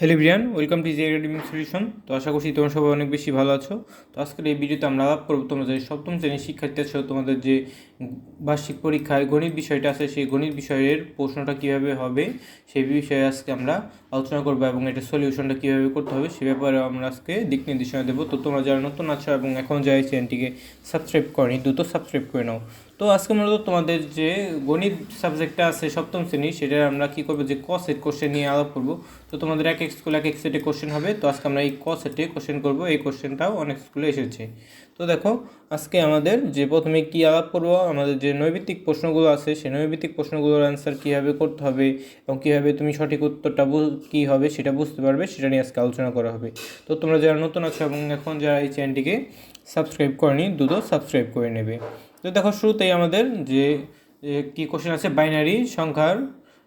Hello Brian welcome to G academic solution তো আশা করছি তোমরা সবাই অনেক বেশি ভালো আছো। তো আজকের এই ভিডিওতে আমরা আলাপ করব তোমরা যে সপ্তম শ্রেণির শিক্ষার্থী আছো তোমাদের যে বার্ষিক পরীক্ষায় গণিত বিষয়টা আছে, সেই গণিত বিষয়ের প্রশ্নটা কীভাবে হবে, সেই বিষয়ে আজকে আমরা আলোচনা করব এবং এটা সলিউশনটা কীভাবে করতে হবে, সে ব্যাপারে আমরা আজকে দিক নির্দেশনা দেবো। তো তোমরা যারা নতুন আছো এবং এখন যারা এই চ্যানেলটিকে সাবস্ক্রাইব করেনি, দ্রুত সাবস্ক্রাইব করে নাও। তো আজকে মূলত তোমাদের যে গণিত সাবজেক্টটা আছে সপ্তম শ্রেণি সেটা আমরা কী করব যে ক সেট কোশ্চেন নিয়ে আলাপ করব। তো তোমাদের এক এক স্কুল এক এক সেটে কোশ্চেন হবে। তো আজকে আমরা এই ক সেটে কোশ্চেন করব। এই কোশ্চেনটাও অনেক স্কুলে এসেছে। তো দেখো, আজকে আমাদের যে প্রথমে কী আলাপ করব, আমাদের যে নৈবিত্তিক প্রশ্নগুলো আছে, সেই নৈবিত্তিক প্রশ্নগুলোর অ্যান্সার কীভাবে করতে হবে এবং কীভাবে তুমি সঠিক উত্তরটা কী হবে সেটা বুঝতে পারবে, সেটা নিয়ে আজকে আলোচনা করা হবে। তো তোমরা যারা নতুন আছো এবং এখন যারা এই চ্যানেলটিকে সাবস্ক্রাইব করেনি, দ্রুত সাবস্ক্রাইব করে নেবে। তো দেখো শুরুতেই আমাদের যে কী কোশ্চেন আছে? বাইনারি সংখ্যার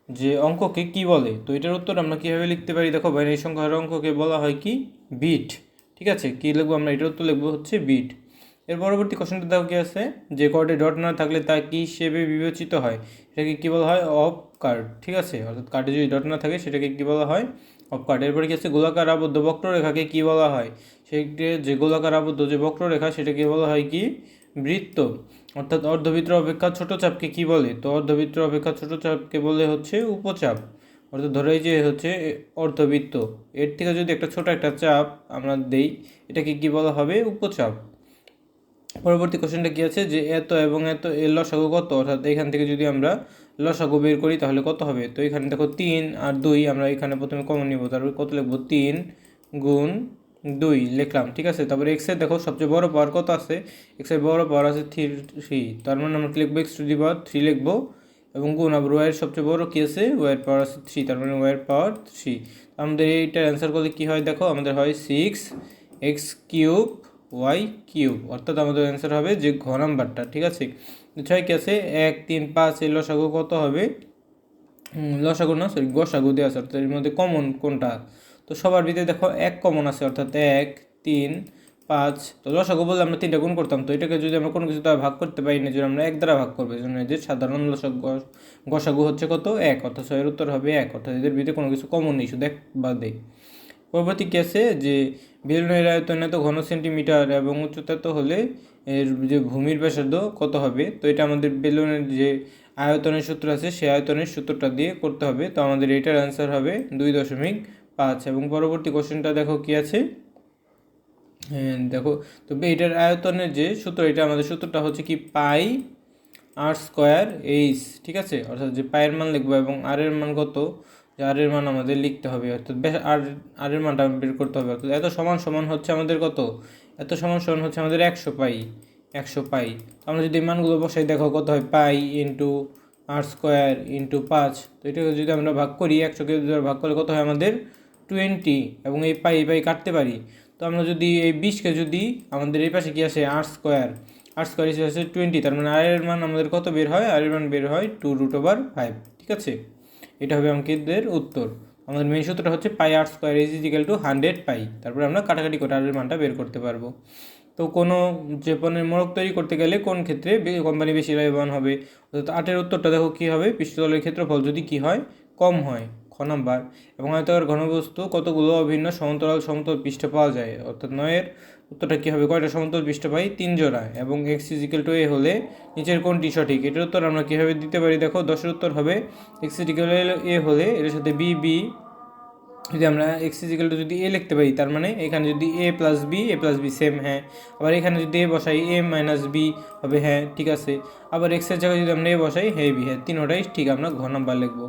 যে অঙ্ককে কি বলে? তো এটার উত্তর আমরা কীভাবে লিখতে পারি? দেখো বাইনারি সংখ্যার অঙ্ককে বলা হয় কি? বিট ঠিক আছে? কী লিখব আমরা? এটার উত্তর লিখব হচ্ছে বিট এর পরবর্তী কোশ্চেনটা দেখো কি আছে? যে কোয়ার্ডে ডট না থাকলে তা কী হিসেবে বিবেচিত হয়? এটাকে কী বলা হয়? অফ কার্ড ঠিক আছে? অর্থাৎ কার্ডে যদি ডট না থাকে, সেটাকে কী বলা হয়? অফ কার্ড এরপরে কি আছে? গোলাকার আবদ্ধ বক্ররেখাকে কী বলা হয়? সেটি যে গোলাকার আবদ্ধ যে বক্ররেখা, সেটাকে বলা হয় কি? বৃত্ত, অর্থাৎ অর্ধবৃত্ত অপেক্ষা ছোট চাপকে কি বলে? তো অর্ধবৃত্ত অপেক্ষা ছোট চাপকে বলে হচ্ছে উপচাপ। অর্থাৎ ধরে যে হচ্ছে অর্ধবৃত্ত, এর থেকে যদি একটা ছোট একটা চাপ আমরা দেই, এটাকে কি বলা হবে? উপচাপ। পরবর্তী কোশ্চেনটা কী আছে? যে এত এবং এত এর লসাগু কত? অর্থাৎ এখান থেকে যদি আমরা লসাগু বের করি, তাহলে কত হবে? তো এখানে দেখো তিন আর দুই, আমরা এখানে প্রথমে কমন নিব, তারপর কত লিখব? তিন গুণ দুই, লিখলাম, ঠিক আছে? তারপরে এক্সের দেখো, সবচেয়ে বড় পাওয়ার কত আছে? এক্সের বড় পাওয়ার আছে থ্রি তার মানে আমরা লিখব? X to the power three লিখব। এবং গুণ আবার ওয়াইয়ের সবচেয়ে বড় কী আছে? ওয়াইয়ের পাওয়ার আছে থ্রি তার মানে ওয়াইয়ের পাওয়ার থ্রি আমাদের এইটার অ্যান্সার করলে কী হয় দেখো? আমাদের হয় six X cube Y cube অর্থাৎ আমাদের অ্যান্সার হবে যে ঘ নাম্বারটা, ঠিক আছে? ছয় কি আছে? এক, তিন, পাঁচ, এই লসাগু কত হবে? লসাগু না সরি গসাগু দেওয়া আছে, অর্থাৎ এর মধ্যে কমন কোনটা? তো সবার ভিতরে দেখো এক কমন আছে, অর্থাৎ এক, তিন, পাঁচ। তো লসাগু বললে আমরা তিনটা গুণ করতাম, তো এটাকে যদি আমরা কোনো কিছু দ্বারা ভাগ করতে পারি না, যদি আমরা এক দ্বারা ভাগ করব জন্য এদের সাধারণ লসাগু গসাগু হচ্ছে কত? এক অর্থাৎ ছয়ের উত্তর হবে এক, অর্থাৎ এদের ভিতরে কোনো কিছু কমন নেই, শুধু এক বাদ দেয় পরবর্তী কী আছে? যে বেলুনের আয়তন এত ঘন সেন্টিমিটার এবং উচ্চতা তো হলে এর যে ভূমির ব্যাসার্ধ কত হবে? তো এটা আমাদের বেলুনের যে আয়তনের সূত্র আছে, সেই আয়তনের সূত্রটা দিয়ে করতে হবে। তো আমাদের এটার অ্যান্সার হবে দুই দশমিক পাঁচ এবং পরবর্তী কোশ্চেনটা দেখো কি আছে? হ্যাঁ দেখো, তো এটার আয়তনের যে সূত্র, এটা আমাদের সূত্রটা হচ্ছে কি? পাই আর স্কোয়ার এইচ, ঠিক আছে? অর্থাৎ যে পায়ের মান লিখব এবং আর এর মান কত? যে আর এর মান আমাদের লিখতে হবে, অর্থাৎ আর আর এর মানটা বের করতে হবে, অর্থাৎ এত সমান সমান হচ্ছে আমাদের কত? এত সমান সমান হচ্ছে আমাদের একশো পাই একশো পাই। আমরা যদি মানগুলো বসাই, দেখো কত হয়? Pi into R square into পাঁচ। তো এটাকে যদি আমরা ভাগ করি, একশোকে ভাগ করলে কত হয় আমাদের? টোয়েন্টি এবং এই পাই এই পাই কাটতে পারি। তো আমরা যদি এই বিশকে যদি আমাদের এই পাশে কী আসে আর স্কোয়ার আর স্কোয়ার হিসেবে আছে টোয়েন্টি তার মানে আর এর মান আমাদের কত বের হয়? আর এর মান বের হয় টু রুট ওভার ফাইভ ঠিক আছে? এটা হবে অঙ্কিতদের উত্তর। আমাদের মেন সূত্রটা হচ্ছে pi R square is equal to hundred pi তারপরে আমরা কাটাকাটি করে আর এর মানটা বের করতে পারব। তো কোনো যে পণ্যের মোড়ক তৈরি করতে গেলে কোন ক্ষেত্রে কোম্পানি বেশি লাভবান হবে? অর্থাৎ আটের উত্তরটা দেখো কী হবে? পৃষ্ঠতলের ক্ষেত্রফল যদি কী হয়? কম হয়। খ নম্বর, এবং আয়তাকার ঘনবস্তু কতগুলো অভিন্ন সমান্তরাল সমতল পৃষ্ঠে পাওয়া যায়? অর্থাৎ নয়ের উত্তরটা কী হবে? কয়টা সমতল পৃষ্ঠ পাই? তিন জোড়া, এবং এক্স ইজিক্যাল টু এ হলে নিচের কোনটি সঠিক? এটার উত্তর আমরা কীভাবে দিতে পারি? দেখো, দশের উত্তর হবে এক্স ইজিক্যাল এ হলে এটার সাথে বি বি যদি আমরা এক্স ইজিক্যাল টু যদি এ লিখতে পারি, তার মানে এখানে যদি A plus B A plus B same হ্যাঁ। আবার এখানে যদি এ বসাই এ মাইনাস বি হবে হ্যাঁ ঠিক আছে। আবার এক্সের জায়গায় যদি আমরা এ বসাই হে বি হ্যাঁ তিনোটাই ঠিক আমরা ঘ নাম্বার লিখব।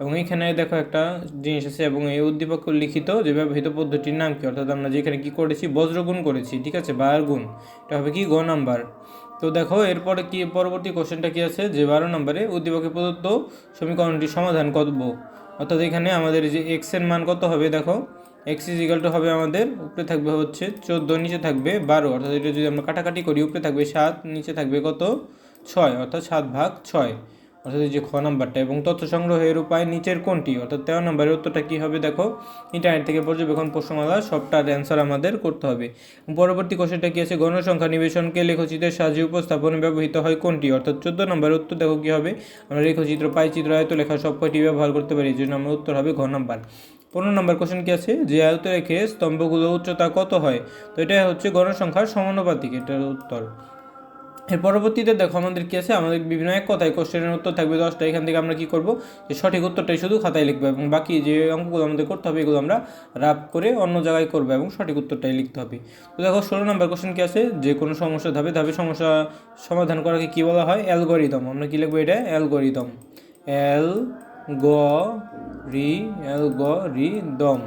এবং এইখানে দেখো একটা জিনিস আছে, এবং এই উদ্দীপক লিখিত যে ব্যবহৃত পদ্ধতির নাম কি? অর্থাৎ আমরা যেখানে কি করেছি বজ্রগুণ করেছি, ঠিক আছে বায়ার গুণ। এটা হবে কি? গ নাম্বার তো দেখো, এরপরে কি, পরবর্তী কোশ্চেনটা কি আছে? যে বারো নম্বরে উদ্দীপকে প্রদত্ত সমীকরণটি সমাধান করব। অর্থাৎ এখানে আমাদের যে এক্সের মান কত হবে দেখো এক্স ইজ ইকাল টু হবে আমাদের, উপরে থাকবে হচ্ছে চোদ্দ, নিচে থাকবে বারো। অর্থাৎ এটা যদি আমরা কাটাকাটি করি, উপরে থাকবে সাত, নিচে থাকবে কত? ছয়, অর্থাৎ সাত ভাগ ছয়। অর্থাৎ যে খ নাম্বারটা এবং তথ্য সংগ্রহের উপায় নিচের কোনটি? অর্থাৎ তেরো নম্বরের উত্তরটা কী হবে দেখো? ইন্টারনেট থেকে পর্যবেক্ষণ প্রশ্নমালা, সবটার অ্যান্সার আমাদের করতে হবে। পরবর্তী কোশ্চেনটা কী আছে? গণসংখ্যা নিবেশনকে লেখচিত্রের সাহায্যে উপস্থাপনে ব্যবহৃত হয় কোনটি? অর্থাৎ চোদ্দ নম্বরের উত্তর দেখো কী হবে? আমরা লেখচিত্র, পাইচিত্র আয়ত লেখা সব কয়টি ব্যবহার করতে পারি জন্য আমার উত্তর হবে ঘ নাম্বার। পনেরো নম্বর কোশ্চেন কি আছে? যে আয়ত রেখে স্তম্ভগুলো উচ্চতা কত হয়? তো এটা হচ্ছে গণসংখ্যার সমানুপাতিক, এটার উত্তর। এর পরবর্তীতে দেখো আমাদের কি আছে? আমাদের বিভিন্ন এক কথায় কোশ্চেনের উত্তর থাকবে দশটা। এখান থেকে আমরা কি করব? যে সঠিক উত্তরটাই শুধু খাতায় লিখব এবং বাকি যে অঙ্কগুলো আমাদের করতে হবে, এগুলো আমরা রাপ করে অন্য জায়গায় করব এবং সঠিক উত্তরটাই লিখতে হবে। তো দেখো, ষোলো নম্বর কোশ্চেন কি আছে? যে কোনো সমস্যা ধাপে ধাপে সমস্যা সমাধান করাকে কী বলা হয়? অ্যালগোরিদম। আমরা কী লিখব এটা? অ্যালগোরিদম। অ্যাল গ রি এল গ রি দম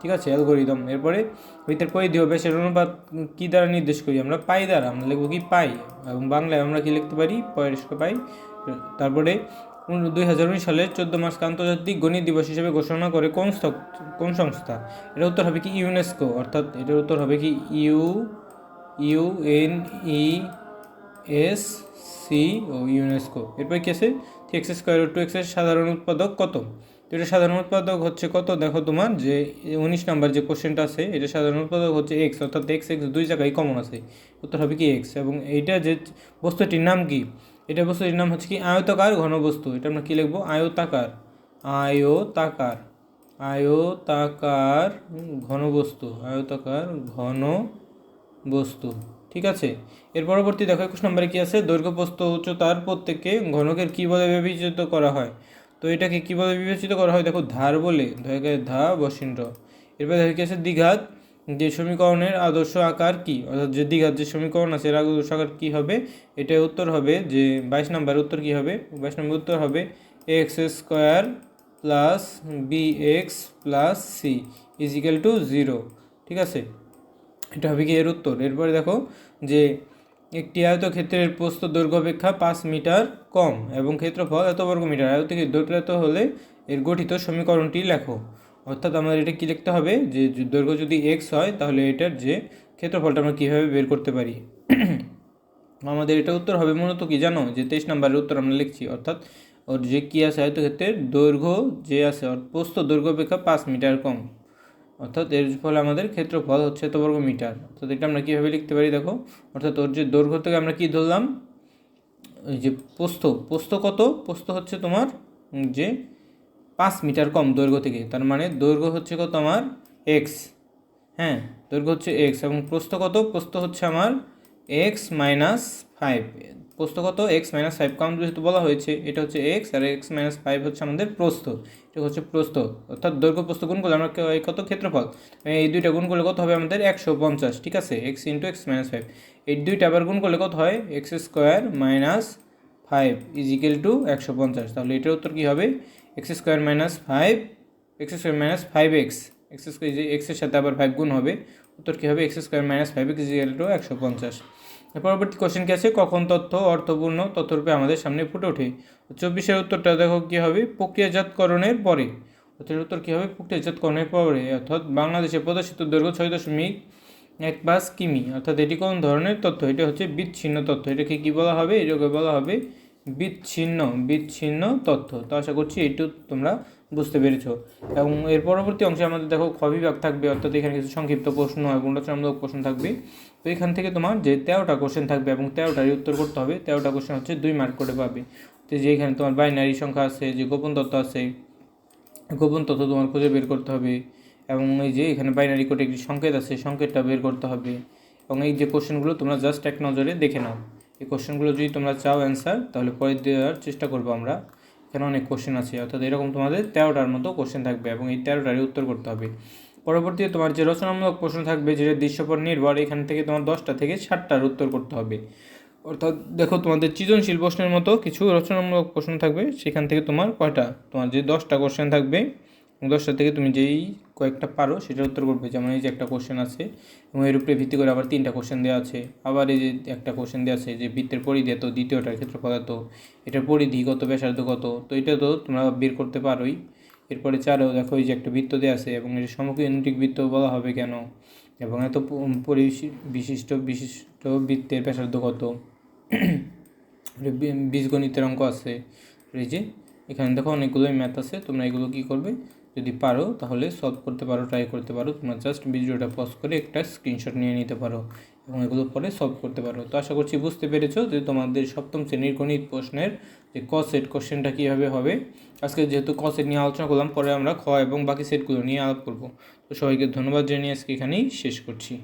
ঠিক আছে অ্যালগোরিদম এরপরে বৃত্তের পরিধি ও ব্যাসের অনুপাত কী দ্বারা নির্দেশ করি? আমরা পাই দ্বারা, আমরা লিখব কি? পাই। এবং বাংলায় আমরা কি লিখতে পারি? পয়স্ক পাই। তারপরে দুই হাজার উনিশ সালের চোদ্দ মার্চকে আন্তর্জাতিক গণিত দিবস হিসেবে ঘোষণা করে কোন কোন সংস্থা? এটার উত্তর হবে কি? ইউনেস্কো অর্থাৎ এটার উত্তর হবে কি? U U N E S C O UNESCO এরপর কি আছে? থ্রি এক্স স্কোয়ার টু এক্সের সাধারণ উৎপাদক কত? তো এটা সাধারণ উৎপাদক হচ্ছে কত? দেখো তোমার যে উনিশ নাম্বার যে কোশ্চেনটা আছে, এটা সাধারণ উৎপাদক হচ্ছে এক্স অর্থাৎ এক্স এক্স দুই জায়গায় কমন আছে। উত্তর হবে কি এক্স এবং এইটা যে বস্তুটির নাম কি? এটা বস্তুটির নাম হচ্ছে কি আয়তাকার ঘনবস্তু। এটা আমরা কী লিখব? আয়তাকার। আয়তাকার। আয়তাকার ঘনবস্তু। আয়তাকার ঘন বস্তু ঠিক আছে? এর পরবর্তী দেখো একুশ নম্বরে কী আছে? দৈর্ঘ্য প্রস্থ উচ্চতার প্রত্যেককে ঘনকের কী বলে বিবেচিত করা হয়? তো এটাকে কীভাবে বিবেচিত করা হয়? দেখো, ধার বলে ধরে ধা বসিন্দ্র। এরপর দেখো আছে? দ্বিঘাত। যে সমীকরণের আদর্শ আকার কি? অর্থাৎ যে দ্বিঘাত, যে সমীকরণ আছে, এর আদর্শ আকার কী হবে? এটার উত্তর হবে যে, বাইশ নম্বর উত্তর কী হবে? বাইশ নম্বর উত্তর হবে X square plus B X plus C equal to zero. ঠিক আছে? এটা হবে কি এর উত্তর? এরপরে দেখো যে একটি আয়তক্ষেত্রের প্রস্থ দৈর্ঘ্য অপেক্ষা পাঁচ মিটার কম এবং ক্ষেত্রফল এত বর্গ মিটার আয়তকে দৈর্ঘ্য হলে এর গঠিত সমীকরণটি লেখো। অর্থাৎ আমাদের এটা কী লিখতে হবে? যে দৈর্ঘ্য যদি এক্স হয়, তাহলে এটার যে ক্ষেত্রফলটা আমরা কীভাবে বের করতে পারি? আমাদের এটা উত্তর হবে মূলত কি জানো? যে তেইশ নম্বরের উত্তর আমরা লিখছি। অর্থাৎ ওর যে কী আছে আয়তক্ষেত্রের, দৈর্ঘ্য যে আছে প্রস্থ দৈর্ঘ্য অপেক্ষা পাঁচ মিটার কম। অর্থাৎ এর ফলে আমাদের ক্ষেত্রফল হচ্ছে এত বর্গ মিটার অর্থাৎ এটা আমরা কীভাবে লিখতে পারি দেখো? অর্থাৎ ওর যে দৈর্ঘ্য থেকে আমরা কী ধরলাম? যে পোস্ত পোস্ত কত? পোস্ত হচ্ছে তোমার যে পাঁচ মিটার কম দৈর্ঘ্য থেকে। তার মানে দৈর্ঘ্য হচ্ছে কত আমার এক্স হ্যাঁ দৈর্ঘ্য হচ্ছে এক্স এবং প্রস্থ কত? প্রস্থ হচ্ছে আমার এক্স মাইনাস ফাইভ প্রস্থ কত? এক্স মাইনাস ফাইভ কারণ যেহেতু বলা হয়েছে, এটা হচ্ছে এক্স আর এক্স মাইনাস ফাইভ হচ্ছে আমাদের প্রস্থ। এটা হচ্ছে প্রস্থ। অর্থাৎ দৈর্ঘ্য প্রস্থ গুণ করলে আমরা কত? ক্ষেত্রফল। এই দুইটা গুণ করলে কত হবে আমাদের একশো পঞ্চাশ, ঠিক আছে? X into X minus five এই দুইটা আবার গুণ করলে কত হয়? X square minus five equal to একশো পঞ্চাশ। তাহলে এটার উত্তর কী হবে? X square minus five X square minus five X X square এক্সের সাথে আবার ফাইভ গুণ হবে, উত্তর কী হবে? X square minus five X equal to একশো পঞ্চাশ। পরবর্তী কোশ্চেন কি আছে? কখন তথ্য অর্থপূর্ণ তথ্যরূপে আমাদের সামনে ফুটে ওঠে? চব্বিশের উত্তরটা দেখো, কী হবে? প্রক্রিয়াজাতকরণের পরে। অর্থাৎ উত্তর কী হবে? প্রক্রিয়াজাতকরণের পরে। অর্থাৎ বাংলাদেশে প্রদর্শিত দৈর্ঘ্য ছয় দশমিক এক পাঁচ কিমি। অর্থাৎ এটি কোন ধরনের তথ্য? এটা হচ্ছে বিচ্ছিন্ন তথ্য। এটাকে কী বলা হবে? এটাকে বলা হবে বিচ্ছিন্ন বিচ্ছিন্ন তথ্য। তো আশা করছি এইটু তোমরা বুঝতে পেরেছ। এবং এর পরবর্তী অংশে আমাদের দেখো খ থাকবে, অর্থাৎ এখানে কিছু সংক্ষিপ্ত প্রশ্ন এবং রচনামূলক প্রশ্ন থাকবে। তো এখান থেকে তোমার যে তেরোটা কোশ্চেন থাকবে এবং তেরোটারই উত্তর করতে হবে, তেরোটা কোশ্চেন হচ্ছে দুই মার্ক করে পাবে। তো যে এখানে তোমার বাইনারি সংখ্যা আছে, যে গোপন তথ্য আছে, গোপন তথ্য তোমার খুঁজে বের করতে হবে। এবং এই যে এখানে বাইনারি কোডে একটি সংকেত আছে, সংকেতটা বের করতে হবে। এবং এই যে কোশ্চেনগুলো তোমরা জাস্ট এক নজরে দেখে নাও। এই কোশ্চেনগুলো যদি তোমরা চাও অ্যান্সার তাহলে পরে দেওয়ার চেষ্টা করব আমরা। এখানে অনেক কোশ্চেন আছে। অর্থাৎ এরকম তোমাদের তেরোটার মতো কোশ্চেন থাকবে এবং এই তেরোটারই উত্তর করতে হবে। পরবর্তীতে তোমার যে রচনামূলক প্রশ্ন থাকবে, যেটা দৃশ্যপর নির্ভর, এখান থেকে তোমার দশটা থেকে ষাটটার উত্তর করতে হবে। অর্থাৎ দেখো তোমাদের সৃজনশীল প্রশ্নের মতো কিছু রচনামূলক প্রশ্ন থাকবে, সেখান থেকে তোমার কয়টা? তোমার যে দশটা কোশ্চেন থাকবে দশটা থেকে তুমি যেই কয়েকটা পারো, সেটার উত্তর করবে। যেমন এই যে একটা কোশ্চেন আছে, এবং এর উপরে ভিত্তি করে আবার তিনটা কোশ্চেন দেওয়া আছে। আবার এই যে একটা কোশ্চেন দেওয়া আছে যে বৃত্তের পরিধি এত, দ্বিতীয়টার ক্ষেত্রফল এত, এটার পরিধি কত, ব্যাসার্ধ কত, তো এটা তো তোমরা বের করতে পারোই। এরপরে চারেও দেখো, এই যে একটা বৃত্ত দেওয়া আছে, এবং এর সমকেন্দ্রিক বৃত্ত বলা হবে কেন? এবং এত বিশিষ্ট বিশিষ্ট বৃত্তের ব্যাসার্ধ কত? বীজগণিতের অঙ্ক আছে। এই যে এখানে দেখো অনেকগুলোই ম্যাথ আছে, তোমরা এগুলো কী করবে? যদি পারো তাহলে সলভ করতে পারো ট্রাই করতে পারো, তোমরা জাস্ট ভিডিওটা পজ করে একটা স্ক্রিনশট নিয়ে নিতে পারো এবং এগুলো পরে সলভ করতে পারো। তো আশা করছি বুঝতে পেরেছ যে তোমাদের সপ্তম শ্রেণির গণিত প্রশ্নের যে ক সেট কোশ্চেনটা কীভাবে হবে। আজকে যেহেতু ক সেট নিয়ে আলোচনা করলাম, পরে আমরা খ এবং বাকি সেটগুলো নিয়ে আলাপ করব। তো সবাইকে ধন্যবাদ জানিয়ে আজকে এখানেই শেষ করছি।